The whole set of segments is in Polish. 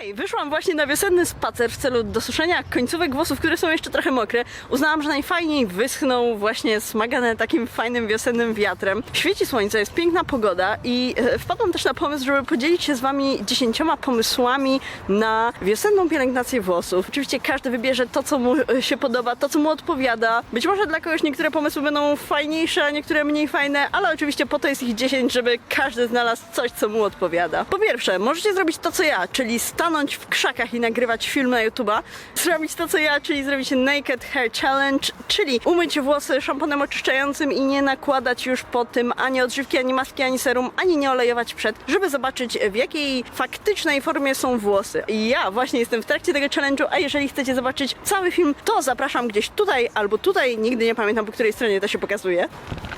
Hej, wyszłam właśnie na wiosenny spacer w celu dosuszenia końcówek włosów, które są jeszcze trochę mokre. Uznałam, że najfajniej wyschną właśnie smagane takim fajnym wiosennym wiatrem. Świeci słońce, jest piękna pogoda i e, wpadłam też na pomysł, żeby podzielić się z wami dziesięcioma pomysłami na wiosenną pielęgnację włosów. Oczywiście każdy wybierze to, co mu e, się podoba, to, co mu odpowiada. Być może dla kogoś niektóre pomysły będą fajniejsze, a niektóre mniej fajne, ale oczywiście po to jest ich 10, żeby każdy znalazł coś, co mu odpowiada. Po pierwsze, możecie zrobić to, co ja, czyli stanąć w krzakach i nagrywać film na YouTube'a. Zrobić to, co ja, czyli zrobić Naked Hair Challenge, czyli umyć włosy szamponem oczyszczającym i nie nakładać już po tym ani odżywki, ani maski, ani serum, ani nie olejować przed, żeby zobaczyć w jakiej faktycznej formie są włosy. I ja właśnie jestem w trakcie tego challenge'u, a jeżeli chcecie zobaczyć cały film, to zapraszam gdzieś tutaj albo tutaj, nigdy nie pamiętam po której stronie to się pokazuje.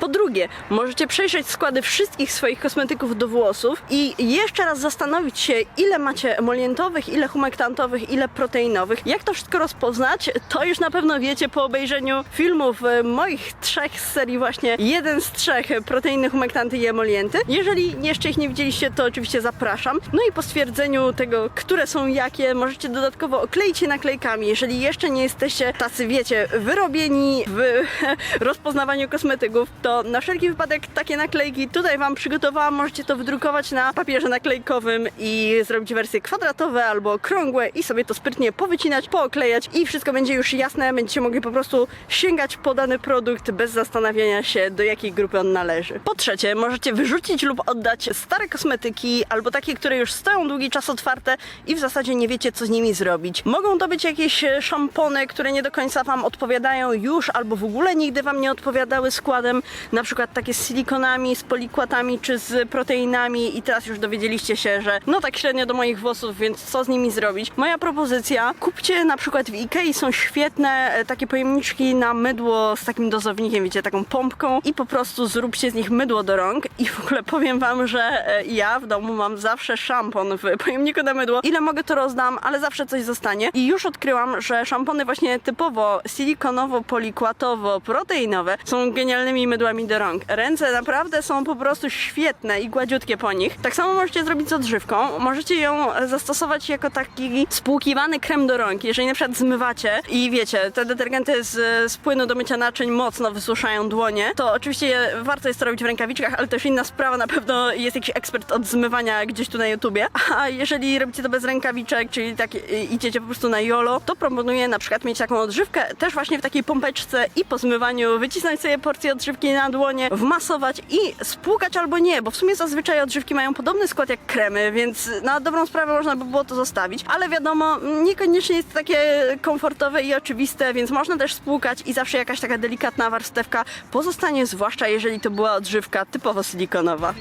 Po drugie, możecie przejrzeć składy wszystkich swoich kosmetyków do włosów i jeszcze raz zastanowić się, ile macie emolientowych, ile humektantowych, ile proteinowych. Jak to wszystko rozpoznać, to już na pewno wiecie po obejrzeniu filmów e, moich trzech z serii właśnie jeden z trzech e, proteiny, humektanty i emolienty. Jeżeli jeszcze ich nie widzieliście, to oczywiście zapraszam. No i po stwierdzeniu tego, które są jakie, możecie dodatkowo okleić je naklejkami. Jeżeli jeszcze nie jesteście tacy, wiecie, wyrobieni w rozpoznawaniu kosmetyków, to na wszelki wypadek takie naklejki tutaj Wam przygotowałam. Możecie to wydrukować na papierze naklejkowym i zrobić wersje kwadratowe albo okrągłe i sobie to sprytnie powycinać, pooklejać i wszystko będzie już jasne. Będziecie mogli po prostu sięgać po dany produkt bez zastanawiania się, do jakiej grupy on należy. Po trzecie, możecie wyrzucić lub oddać stare kosmetyki albo takie, które już stoją długi czas otwarte i w zasadzie nie wiecie, co z nimi zrobić. Mogą to być jakieś szampony, które nie do końca Wam odpowiadają już albo w ogóle nigdy Wam nie odpowiadały składem, na przykład takie z silikonami, z polikłatami czy z proteinami i teraz już dowiedzieliście się, że no tak średnio do moich włosów, więc co z nimi zrobić? Moja propozycja, kupcie na przykład w Ikei są świetne e, takie pojemniczki na mydło z takim dozownikiem, wiecie, taką pompką i po prostu zróbcie z nich mydło do rąk i w ogóle powiem Wam, że e, ja w domu mam zawsze szampon w pojemniku na mydło. Ile mogę to rozdam, ale zawsze coś zostanie i już odkryłam, że szampony właśnie typowo silikonowo-polikłatowo-proteinowe są genialnymi mydłami do rąk. Ręce naprawdę są po prostu świetne i gładziutkie po nich. Tak samo możecie zrobić z odżywką. Możecie ją zastosować jako taki spłukiwany krem do rąk. Jeżeli na przykład zmywacie i wiecie, te detergenty z, z płynu do mycia naczyń mocno wysuszają dłonie, to oczywiście warto jest to robić w rękawiczkach, ale też inna sprawa, na pewno jest jakiś ekspert od zmywania gdzieś tu na YouTubie. A jeżeli robicie to bez rękawiczek, czyli tak idziecie po prostu na jolo, to proponuję na przykład mieć taką odżywkę też właśnie w takiej pompeczce i po zmywaniu wycisnąć sobie porcję odżywki na dłonie, wmasować i spłukać albo nie, bo w sumie zazwyczaj odżywki mają podobny skład jak kremy, więc na dobrą sprawę można by było to zostawić, ale wiadomo, niekoniecznie jest takie komfortowe i oczywiste, więc można też spłukać i zawsze jakaś taka delikatna warstewka pozostanie, zwłaszcza jeżeli to była odżywka typowo silikonowa.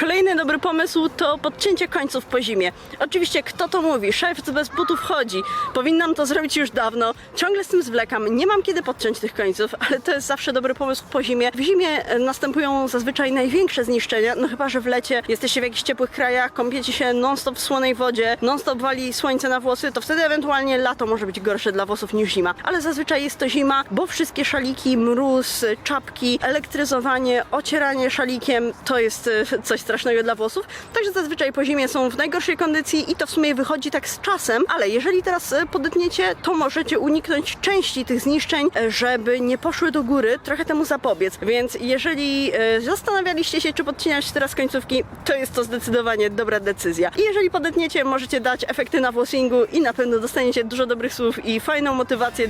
Kolejny dobry pomysł to podcięcie końców po zimie. Oczywiście, kto to mówi? Szef bez butów chodzi. Powinnam to zrobić już dawno. Ciągle z tym zwlekam. Nie mam kiedy podciąć tych końców, ale to jest zawsze dobry pomysł po zimie. W zimie e, następują zazwyczaj największe zniszczenia, no chyba, że w lecie jesteście w jakichś ciepłych krajach, kąpiecie się non-stop w słonej wodzie, non-stop wali słońce na włosy, to wtedy ewentualnie lato może być gorsze dla włosów niż zima. Ale zazwyczaj jest to zima, bo wszystkie szaliki, mróz, czapki, elektryzowanie, ocieranie szalikiem to jest e, coś strasznego dla włosów. Także zazwyczaj po zimie są w najgorszej kondycji i to w sumie wychodzi tak z czasem, ale jeżeli teraz e, podetniecie, to możecie uniknąć części tych zniszczeń, e, żeby nie poszły do góry, trochę temu zapobiec. Więc jeżeli e, zastanawialiście się, czy podcinać teraz końcówki, to jest to zdecydowanie dobra decyzja. I jeżeli podetniecie, możecie dać efekty na włosingu i na pewno dostaniecie dużo dobrych słów i fajną motywację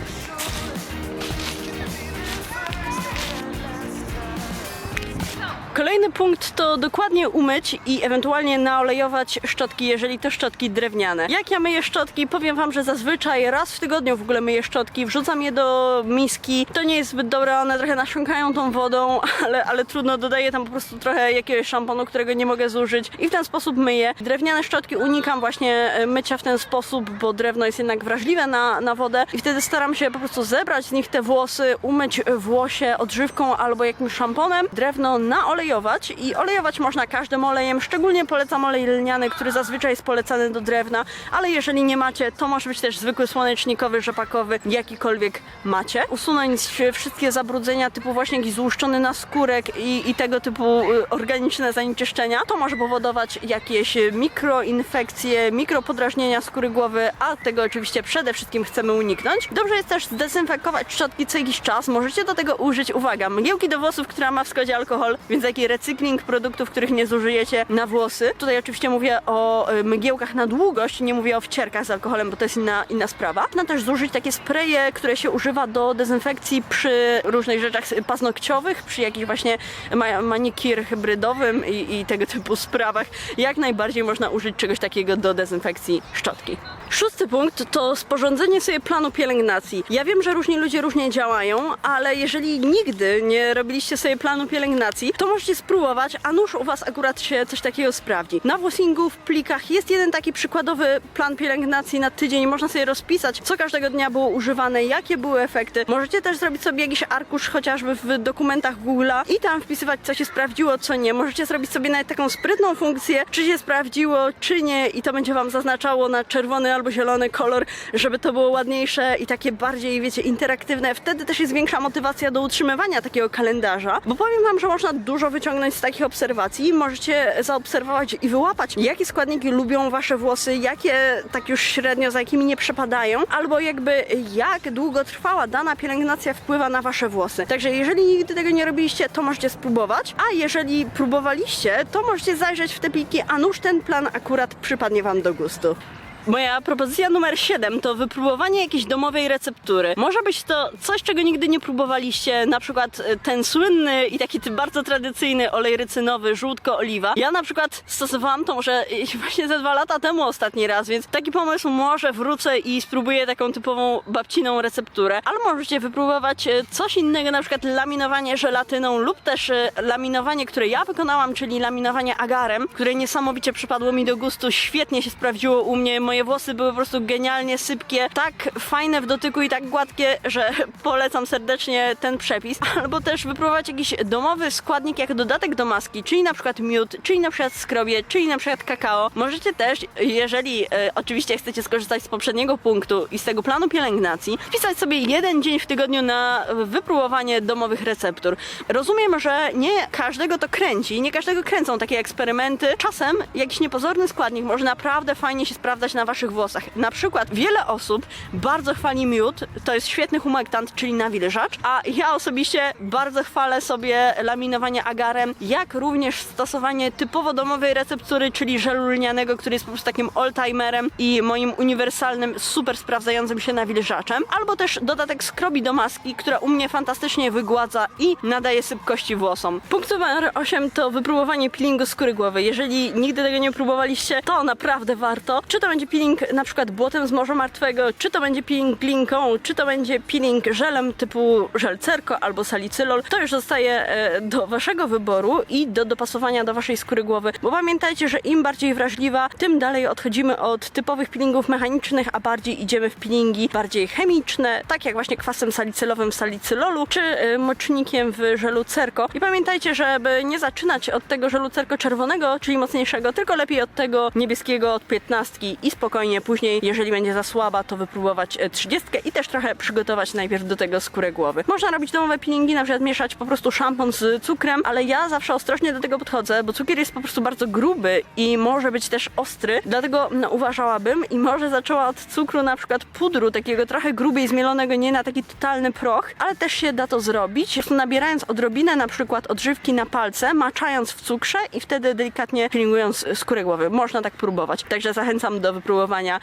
Kolejny punkt to dokładnie umyć i ewentualnie naolejować szczotki, jeżeli to szczotki drewniane. Jak ja myję szczotki? Powiem wam, że zazwyczaj raz w tygodniu w ogóle myję szczotki, wrzucam je do miski. To nie jest zbyt dobre, one trochę nasiąkają tą wodą, ale, ale trudno, dodaję tam po prostu trochę jakiegoś szamponu, którego nie mogę zużyć i w ten sposób myję. Drewniane szczotki unikam właśnie e, mycia w ten sposób, bo drewno jest jednak wrażliwe na, na wodę i wtedy staram się po prostu zebrać z nich te włosy, umyć włosie odżywką albo jakimś szamponem, drewno naolejować olejować i olejować można każdym olejem, szczególnie polecam olej lniany, który zazwyczaj jest polecany do drewna, ale jeżeli nie macie, to może być też zwykły słonecznikowy, rzepakowy, jakikolwiek macie. Usunąć wszystkie zabrudzenia typu właśnie jakiś złuszczony naskórek i, i tego typu y, organiczne zanieczyszczenia. To może powodować jakieś mikroinfekcje, mikropodrażnienia skóry głowy, a tego oczywiście przede wszystkim chcemy uniknąć. Dobrze jest też zdezynfekować szczotki co jakiś czas. Możecie do tego użyć, uwaga, mgiełki do włosów, która ma w składzie alkohol, więc taki recykling produktów, których nie zużyjecie na włosy. Tutaj oczywiście mówię o y, mgiełkach na długość, nie mówię o wcierkach z alkoholem, bo to jest inna, inna sprawa. Można też zużyć takie spreje, które się używa do dezynfekcji przy różnych rzeczach paznokciowych, przy jakichś właśnie ma manikir hybrydowym i, i tego typu sprawach. Jak najbardziej można użyć czegoś takiego do dezynfekcji szczotki. Szósty punkt to sporządzenie sobie planu pielęgnacji. Ja wiem, że różni ludzie różnie działają, ale jeżeli nigdy nie robiliście sobie planu pielęgnacji, to możecie spróbować, a nuż u Was akurat się coś takiego sprawdzi. Na Włosingu w plikach jest jeden taki przykładowy plan pielęgnacji na tydzień. Można sobie rozpisać, co każdego dnia było używane, jakie były efekty. Możecie też zrobić sobie jakiś arkusz chociażby w dokumentach Google'a i tam wpisywać, co się sprawdziło, co nie. Możecie zrobić sobie nawet taką sprytną funkcję, czy się sprawdziło, czy nie i to będzie Wam zaznaczało na czerwony albo zielony kolor, żeby to było ładniejsze i takie bardziej, wiecie, interaktywne. Wtedy też jest większa motywacja do utrzymywania takiego kalendarza, bo powiem Wam, że można dużo wyciągnąć z takich obserwacji. Możecie zaobserwować i wyłapać, jakie składniki lubią Wasze włosy, jakie tak już średnio, za jakimi nie przepadają, albo jakby jak długo trwała dana pielęgnacja wpływa na Wasze włosy. Także jeżeli nigdy tego nie robiliście, to możecie spróbować, a jeżeli próbowaliście, to możecie zajrzeć w te pliki, a nuż ten plan akurat przypadnie Wam do gustu. Moja propozycja numer 7 to wypróbowanie jakiejś domowej receptury. Może być to coś, czego nigdy nie próbowaliście, na przykład e, ten słynny i taki bardzo tradycyjny olej rycynowy, żółtko-oliwa. Ja na przykład stosowałam to może e, właśnie ze dwa lata temu ostatni raz, więc taki pomysł może wrócę i spróbuję taką typową babciną recepturę. Ale możecie wypróbować e, coś innego, na przykład laminowanie żelatyną lub też laminowanie, które ja wykonałam, czyli laminowanie agarem, które niesamowicie przypadło mi do gustu, świetnie się sprawdziło u mnie. Moje włosy były po prostu genialnie sypkie, tak fajne w dotyku i tak gładkie, że polecam serdecznie ten przepis. Albo też wypróbować jakiś domowy składnik jako dodatek do maski, czyli na przykład miód, czyli na przykład skrobie, czyli na przykład kakao. Możecie też, jeżeli e, oczywiście chcecie skorzystać z poprzedniego punktu i z tego planu pielęgnacji, wpisać sobie jeden dzień w tygodniu na wypróbowanie domowych receptur. Rozumiem, że nie każdego to kręci, nie każdego kręcą takie eksperymenty. Czasem jakiś niepozorny składnik może naprawdę fajnie się sprawdzać na waszych włosach. Na przykład wiele osób bardzo chwali miód, to jest świetny humektant, czyli nawilżacz, a ja osobiście bardzo chwalę sobie laminowanie agarem, jak również stosowanie typowo domowej receptury, czyli żelu lnianego, który jest po prostu takim oldtimerem i moim uniwersalnym, super sprawdzającym się nawilżaczem, albo też dodatek skrobi do maski, która u mnie fantastycznie wygładza i nadaje sypkości włosom. Punkt numer 8 to wypróbowanie peelingu skóry głowy. Jeżeli nigdy tego nie próbowaliście, to naprawdę warto. Czy to będzie peeling na przykład błotem z Morza Martwego, czy to będzie peeling glinką, czy to będzie peeling żelem typu żel cerko albo salicylol, to już zostaje e, do waszego wyboru i do dopasowania do waszej skóry głowy. Bo pamiętajcie, że im bardziej wrażliwa, tym dalej odchodzimy od typowych peelingów mechanicznych, a bardziej idziemy w peelingi bardziej chemiczne, tak jak właśnie kwasem salicylowym w salicylolu, czy e, mocznikiem w żelu cerko. I pamiętajcie, żeby nie zaczynać od tego żelu cerko czerwonego, czyli mocniejszego, tylko lepiej od tego niebieskiego od 15 i spokojnie później, jeżeli będzie za słaba, to wypróbować e, 30 i też trochę przygotować najpierw do tego skórę głowy. Można robić domowe peelingi, na przykład mieszać po prostu szampon z cukrem, ale ja zawsze ostrożnie do tego podchodzę, bo cukier jest po prostu bardzo gruby i może być też ostry, dlatego no, uważałabym i może zaczęła od cukru na przykład pudru, takiego trochę grubiej zmielonego, nie na taki totalny proch, ale też się da to zrobić, po prostu nabierając odrobinę na przykład odżywki na palce, maczając w cukrze i wtedy delikatnie peelingując skórę głowy. Można tak próbować. Także zachęcam do wypróbowania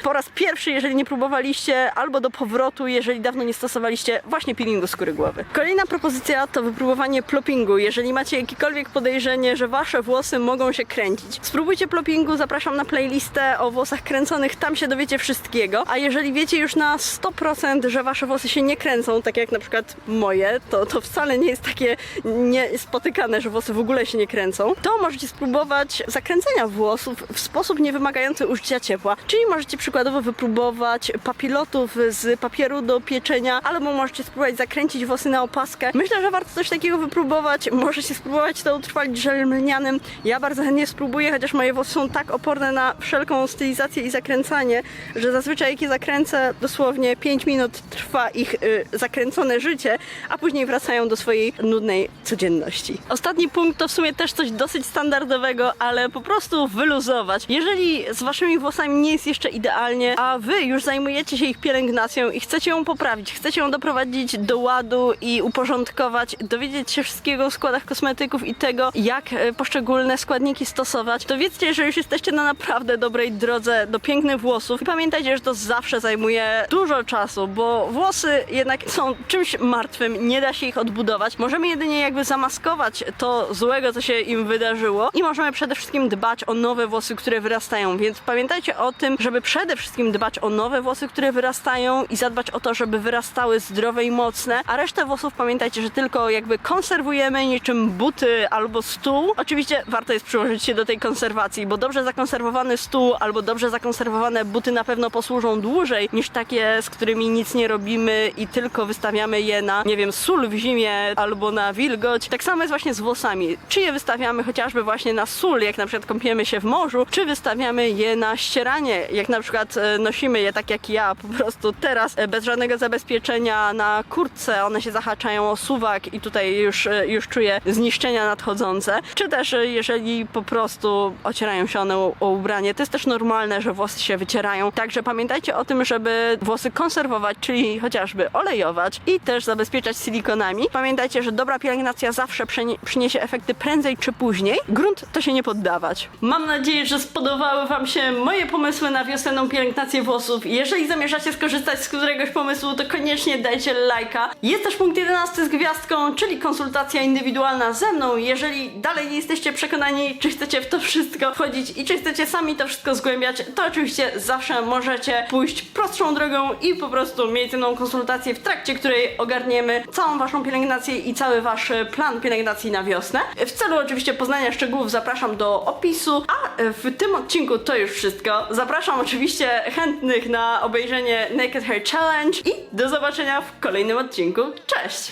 po raz pierwszy, jeżeli nie próbowaliście, albo do powrotu, jeżeli dawno nie stosowaliście właśnie peelingu skóry głowy. Kolejna propozycja to wypróbowanie ploppingu. Jeżeli macie jakiekolwiek podejrzenie, że wasze włosy mogą się kręcić, spróbujcie ploppingu, zapraszam na playlistę o włosach kręconych, tam się dowiecie wszystkiego. A jeżeli wiecie już na 100%, że wasze włosy się nie kręcą, tak jak na przykład moje, to, to wcale nie jest takie niespotykane, że włosy w ogóle się nie kręcą, to możecie spróbować zakręcenia włosów w sposób niewymagający użycia ciepła. Czyli Czyli możecie przykładowo wypróbować papilotów z papieru do pieczenia, albo możecie spróbować zakręcić włosy na opaskę. Myślę, że warto coś takiego wypróbować. Możecie spróbować to utrwalić żelem lnianym. Ja bardzo chętnie spróbuję, chociaż moje włosy są tak oporne na wszelką stylizację i zakręcanie, że zazwyczaj jak je zakręcę, dosłownie 5 minut trwa ich y, zakręcone życie, a później wracają do swojej nudnej codzienności. Ostatni punkt to w sumie też coś dosyć standardowego, ale po prostu wyluzować. Jeżeli z waszymi włosami nie jest jeszcze idealnie, a wy już zajmujecie się ich pielęgnacją i chcecie ją poprawić, chcecie ją doprowadzić do ładu i uporządkować, dowiedzieć się wszystkiego o składach kosmetyków i tego, jak e, poszczególne składniki stosować, to wiedzcie, że już jesteście na naprawdę dobrej drodze do pięknych włosów. I pamiętajcie, że to zawsze zajmuje dużo czasu, bo włosy jednak są czymś martwym, nie da się ich odbudować. Możemy jedynie jakby zamaskować to złego, co się im wydarzyło i możemy przede wszystkim dbać o nowe włosy, które wyrastają, więc pamiętajcie o tym, żeby przede wszystkim dbać o nowe włosy, które wyrastają i zadbać o to, żeby wyrastały zdrowe i mocne, a resztę włosów pamiętajcie, że tylko jakby konserwujemy niczym buty albo stół. Oczywiście warto jest przyłożyć się do tej konserwacji, bo dobrze zakonserwowany stół albo dobrze zakonserwowane buty na pewno posłużą dłużej niż takie, z którymi nic nie robimy i tylko wystawiamy je na, nie wiem, sól w zimie albo na wilgoć. Tak samo jest właśnie z włosami. Czy je wystawiamy chociażby właśnie na sól, jak na przykład kąpiemy się w morzu, czy wystawiamy je na ścieranie, jak na przykład e, nosimy je tak jak ja, po prostu teraz e, bez żadnego zabezpieczenia na kurtce, one się zahaczają o suwak i tutaj już, e, już czuję zniszczenia nadchodzące. Czy też jeżeli po prostu ocierają się one o, ubranie, to jest też normalne, że włosy się wycierają. Także pamiętajcie o tym, żeby włosy konserwować, czyli chociażby olejować i też zabezpieczać silikonami. Pamiętajcie, że dobra pielęgnacja zawsze przyniesie efekty prędzej czy później. Grunt to się nie poddawać. Mam nadzieję, że spodobały Wam się moje pomysły na wiosenną pielęgnację włosów. Jeżeli zamierzacie skorzystać z któregoś pomysłu, to koniecznie dajcie lajka. Jest też punkt 11 z gwiazdką, czyli konsultacja indywidualna ze mną. Jeżeli dalej nie jesteście przekonani, czy chcecie w to wszystko wchodzić i czy chcecie sami to wszystko zgłębiać, to oczywiście zawsze możecie pójść prostszą drogą i po prostu mieć ze mną konsultację, w trakcie której ogarniemy całą Waszą pielęgnację i cały Wasz plan pielęgnacji na wiosnę. W celu oczywiście poznania szczegółów zapraszam do opisu, a w tym odcinku to już wszystko. Zapraszam oczywiście chętnych na obejrzenie Naked Hair Challenge i do zobaczenia w kolejnym odcinku. Cześć!